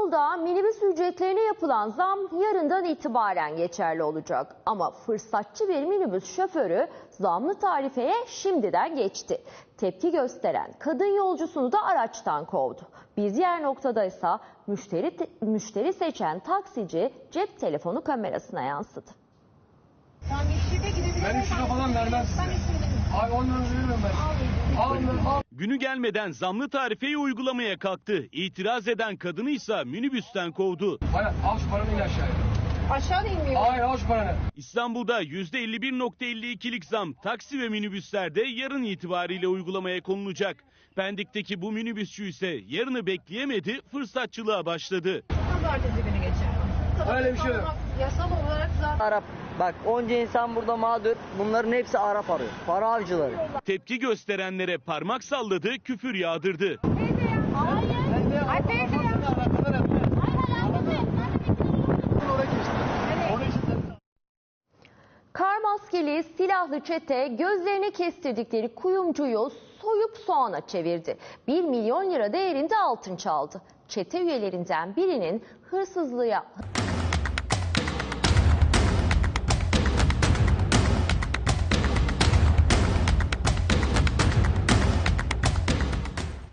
İstanbul'da minibüs ücretlerine yapılan zam yarından itibaren geçerli olacak. Ama fırsatçı bir minibüs şoförü zamlı tarifeye şimdiden geçti. Tepki gösteren kadın yolcusunu da araçtan kovdu. Bir diğer noktada ise müşteri, müşteri seçen taksici cep telefonu kamerasına yansıdı. Ben 3 lira falan vermem size. Ben yeşilde. Ay 10 lira veririm ben. Günü gelmeden zamlı tarifeyi uygulamaya kalktı. İtiraz eden kadını ise minibüsten kovdu. Bana al şu paranı in aşağıya. Aşağıda inmiyor. Hayır al şu paranı. İstanbul'da %51.52'lik zam taksi ve minibüslerde yarın itibariyle uygulamaya konulacak. Pendik'teki bu minibüsçü ise yarını bekleyemedi, fırsatçılığa başladı. Pazartesi günü geçer. Öyle bir şey yok. Yasal olarak zaten Arap. Bak onca insan burada mağdur. Bunların hepsi Arap arıyor. Para avcıları. Tepki gösterenlere parmak salladı, küfür yağdırdı. Kar maskeli silahlı çete gözlerini kestirdikleri kuyumcuyu soyup soğana çevirdi. 1 milyon lira değerinde altın çaldı. Çete üyelerinden birinin hırsızlığa